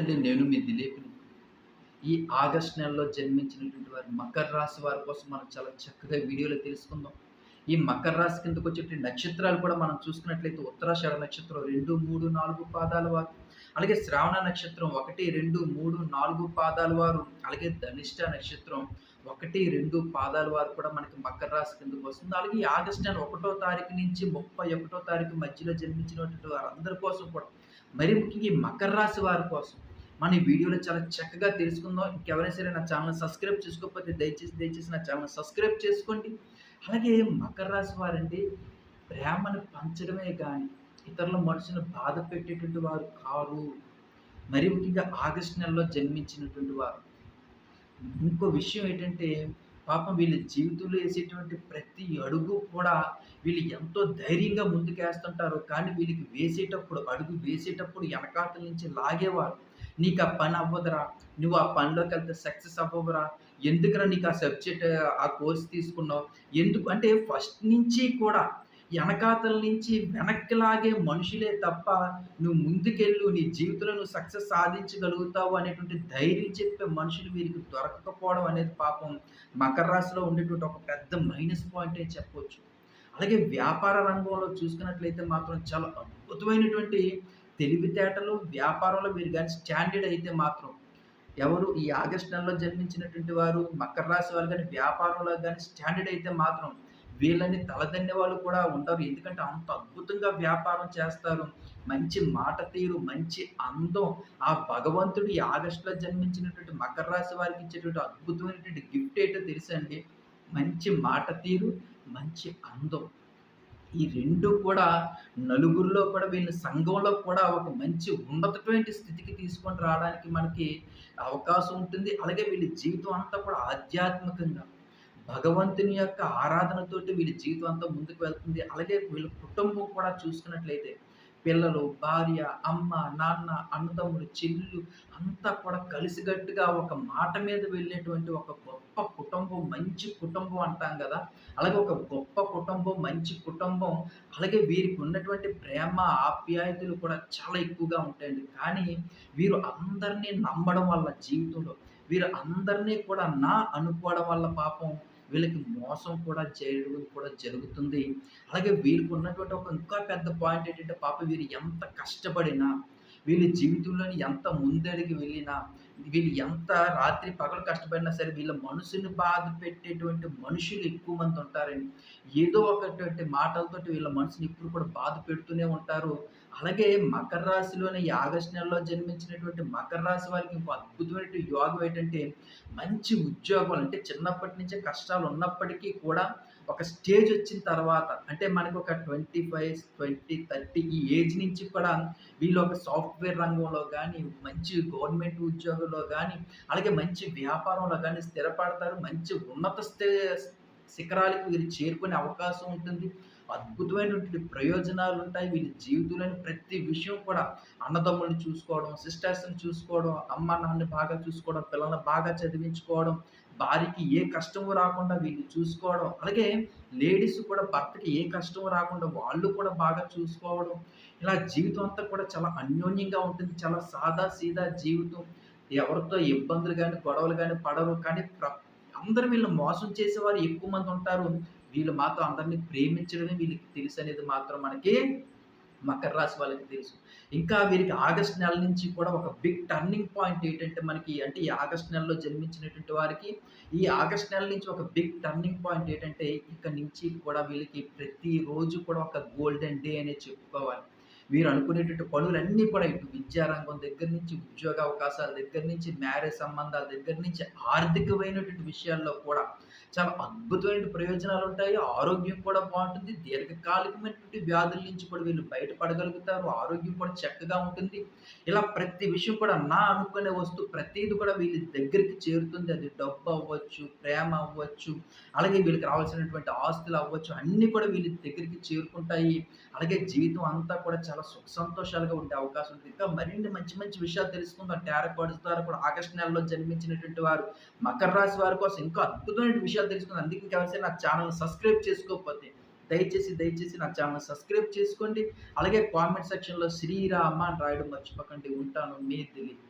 అండి నేను మీ దిలీప్ని. ఈ ఆగస్ట్ నెలలో జన్మించినటువంటి వారు మకర రాశి వారి కోసం మనం చాలా చక్కగా వీడియోలో తెలుసుకుందాం. ఈ మకర రాశి కిందకు వచ్చేటువంటి నక్షత్రాలు కూడా మనం చూసుకున్నట్లయితే ఉత్తరాషాఢ నక్షత్రం రెండు మూడు నాలుగు పాదాల వారు. అలాగే శ్రావణ నక్షత్రం ఒకటి రెండు మూడు నాలుగు పాదాల వారు. అలాగే ధనిష్ట నక్షత్రం ఒకటి రెండు పాదాల వారు కూడా మనకి మకర రాశి కిందకు వస్తుంది. అలాగే ఈ ఆగస్ట్ నెల ఒకటో తారీఖు నుంచి ముప్పై ఒకటో తారీఖు మధ్యలో జన్మించినటువంటి వారందరి కోసం కూడా మరి ముఖ్యంగా ఈ మకర రాశి వారి కోసం మన ఈ వీడియోలో చాలా చక్కగా తెలుసుకుందాం. ఇంకెవరైనా సరే నా ఛానల్ సబ్స్క్రైబ్ చేసుకోకపోతే దయచేసి దయచేసి నా ఛానల్ సబ్స్క్రైబ్ చేసుకోండి. అలాగే మకర రాశి వారండి ప్రేమను పంచడమే కానీ ఇతరుల మనసును బాధ పెట్టేటువంటి వారు కారు. మరి ముఖ్యంగా ఆగస్ట్ నెలలో జన్మించినటువంటి వారు. ఇంకో విషయం ఏంటంటే పాపం వీళ్ళ జీవితంలో వేసేటువంటి ప్రతి అడుగు కూడా వీళ్ళు ఎంతో ధైర్యంగా ముందుకేస్తుంటారు. కానీ వీళ్ళకి వేసేటప్పుడు అడుగు వేసేటప్పుడు వెనకాతల నుంచి లాగేవారు. నీకు ఆ పని అవ్వదురా. నువ్వు ఆ పనిలోకి వెళ్తే సక్సెస్ అవ్వవురా. ఎందుకురా నీకు ఆ సబ్జెక్ట్ ఆ కోర్స్ తీసుకున్నావు? ఎందుకు? అంటే ఫస్ట్ నుంచి కూడా వెనకాతల నుంచి వెనక్కి లాగే మనుషులే తప్ప నువ్వు ముందుకెళ్ళు నీ జీవితంలో నువ్వు సక్సెస్ సాధించగలుగుతావు అనేటువంటి ధైర్యం చెప్పే మనుషులు వీరికి దొరకకపోవడం అనేది పాపం. మకర రాశిలో ఉండేటువంటి ఒక పెద్ద మైనస్ పాయింట్ అని చెప్పవచ్చు అలాగే వ్యాపార రంగంలో చూసుకున్నట్లయితే మాత్రం చాలా అద్భుతమైనటువంటి తెలివితేటలు వ్యాపారంలో మీరు కానీ స్టాండర్డ్ అయితే మాత్రం ఎవరు ఈ ఆగస్ట్ నెలలో జన్మించినటువంటి వారు మకర రాశి వారు కానీ వ్యాపారంలో కానీ స్టాండర్డ్ అయితే మాత్రం వీళ్ళని తలదన్నే వాళ్ళు కూడా ఉంటారు. ఎందుకంటే అంత అద్భుతంగా వ్యాపారం చేస్తారు. మంచి మాట తీరు మంచి అందం. ఆ భగవంతుడు ఈ ఆగస్టులో జన్మించినటువంటి మకర రాశి వారికి ఇచ్చేటువంటి అద్భుతమైనటువంటి గిఫ్ట్ ఏంటో తెలుసండి మంచి మాట తీరు మంచి అందం. ఈ రెండు కూడా నలుగురిలో కూడా వీళ్ళ సంఘంలో కూడా ఒక మంచి ఉన్నతటువంటి స్థితికి తీసుకొని రావడానికి మనకి అవకాశం ఉంటుంది. అలాగే వీళ్ళ జీవితం అంతా కూడా ఆధ్యాత్మికంగా భగవంతుని యొక్క ఆరాధనతోటి వీళ్ళ జీవితం అంతా ముందుకు వెళ్తుంది. అలాగే వీళ్ళ కుటుంబం కూడా చూసుకున్నట్లయితే పిల్లలు భార్య అమ్మ నాన్న అన్నదమ్ములు చెల్లు అంతా కూడా కలిసిగట్టుగా ఒక మాట మీద వెళ్ళేటువంటి ఒక గొప్ప కుటుంబం మంచి కుటుంబం అంటాం కదా. అలాగే ఒక గొప్ప కుటుంబం మంచి కుటుంబం అలాగే వీరికి ఉన్నటువంటి ప్రేమ ఆప్యాయతలు కూడా చాలా ఎక్కువగా ఉంటాయండి. కానీ వీరు అందరినీ నమ్మడం వల్ల జీవితంలో వీరు అందరినీ కూడా నా అనుకోవడం వల్ల పాపం వీళ్ళకి మోసం కూడా చేయడం కూడా జరుగుతుంది. అలాగే వీరికి ఉన్నటువంటి ఒక ఇంకా పెద్ద పాయింట్ ఏంటంటే పాప వీరు ఎంత కష్టపడినా వీళ్ళ జీవితంలోని ఎంత ముందడికి వెళ్ళినా వీళ్ళు ఎంత రాత్రి పగలు కష్టపడినా సరే వీళ్ళ మనసుని బాధ పెట్టేటువంటి మనుషులు ఎక్కువ మంది ఉంటారండి. ఏదో ఒకటువంటి మాటలతోటి వీళ్ళ మనసుని ఇప్పుడు కూడా బాధ పెడుతూనే ఉంటారు. అలాగే మకర రాశిలోని ఆగస్ట్ ఆగస్టు నెలలో జన్మించినటువంటి మకర రాశి వారికి ఇంకో అద్భుతమైన యోగం ఏంటంటే మంచి ఉద్యోగం అంటే చిన్నప్పటి నుంచే కష్టాలు ఉన్నప్పటికీ కూడా ఒక స్టేజ్ వచ్చిన తర్వాత అంటే మనకు ఒక ట్వంటీ ఫైవ్ ట్వంటీ థర్టీ ఈ ఏజ్ నుంచి కూడా వీళ్ళు ఒక సాఫ్ట్వేర్ రంగంలో కానీ మంచి గవర్నమెంట్ ఉద్యోగంలో కానీ అలాగే మంచి వ్యాపారంలో కానీ స్థిరపడతారు. మంచి ఉన్నత స్థే శిఖరాలకు వీరు చేరుకునే అవకాశం ఉంటుంది. అద్భుతమైనటువంటి ప్రయోజనాలు ఉంటాయి వీళ్ళ జీవితంలోని ప్రతి విషయం కూడా అన్నదమ్ముల్ని చూసుకోవడం సిస్టర్స్ని చూసుకోవడం అమ్మ నాన్నని బాగా చూసుకోవడం పిల్లల్ని బాగా చదివించుకోవడం భార్యకి ఏ కష్టం రాకుండా వీళ్ళు చూసుకోవడం అలాగే లేడీస్ కూడా భర్తకి ఏ కష్టం రాకుండా వాళ్ళు కూడా బాగా చూసుకోవడం. ఇలా జీవితం అంతా కూడా చాలా అన్యోన్యంగా ఉంటుంది. చాలా సాదా సీదా జీవితం. ఎవరితో ఇబ్బందులు కానీ గొడవలు కానీ పడవు. కానీ ప్ర అందరూ వీళ్ళు మోసం చేసేవారు ఎక్కువ మంది ఉంటారు. వీళ్ళు మాత్రం అందరినీ ప్రేమించడమే వీళ్ళకి తెలుసు అనేది మాత్రం మనకి మకర రాశి వాళ్ళకి తెలుసు. ఇంకా వీరికి ఆగస్ట్ నెల నుంచి కూడా ఒక బిగ్ టర్నింగ్ పాయింట్ ఏంటంటే మనకి అంటే ఈ ఆగస్ట్ నెలలో జన్మించినటువంటి వారికి ఈ ఆగస్ట్ నెల నుంచి ఒక బిగ్ టర్నింగ్ పాయింట్ ఏంటంటే ఇక్కడ నుంచి కూడా వీళ్ళకి ప్రతిరోజు కూడా ఒక గోల్డెన్ డే అనేది చెప్పుకోవాలి. వీరు అనుకునేటువంటి పనులన్నీ కూడా ఇటు విద్యారంగం దగ్గర నుంచి ఉద్యోగ అవకాశాల దగ్గర నుంచి మ్యారేజ్ సంబంధాల దగ్గర నుంచి ఆర్థికమైనటువంటి విషయాల్లో కూడా చాలా అద్భుతమైన ప్రయోజనాలు ఉంటాయి. ఆరోగ్యం కూడా బాగుంటుంది. దీర్ఘకాలికమైనటువంటి వ్యాధుల నుంచి కూడా వీళ్ళు బయటపడగలుగుతారు. ఆరోగ్యం కూడా చక్కగా ఉంటుంది. ఇలా ప్రతి విషయం కూడా నా అనుకునే వస్తువు ప్రతిది కూడా వీళ్ళ దగ్గరికి చేరుతుంది. అది డబ్బు అవ్వచ్చు ప్రేమ అవ్వచ్చు అలాగే వీళ్ళకి రావాల్సినటువంటి ఆస్తులు అవ్వచ్చు అన్నీ కూడా వీళ్ళ దగ్గరికి చేరుకుంటాయి. అలాగే జీవితం అంతా కూడా చాలా సుఖ సంతోషాలుగా ఉండే అవకాశం ఉంది ఇంకా మరిన్ని మంచి మంచి విషయాలు తెలుసుకుందాం. టారకోడ్స్ ద్వారా కూడా ఆగస్టు నెలలో జన్మించినటువంటి వారు మకర రాశి వారి కోసం ఇంకా అద్భుతమైన విషయాలు తెలుసుకుందాం. అందుకే కలిసి నా ఛానల్ సబ్స్క్రైబ్ చేసుకోకపోతే దయచేసి దయచేసి నా ఛానల్ సబ్స్క్రైబ్ చేసుకోండి. అలాగే కామెంట్ సెక్షన్లో శ్రీరామ అని రాయడం మర్చిపోకండి. ఉంటాను. మీ దిలీప్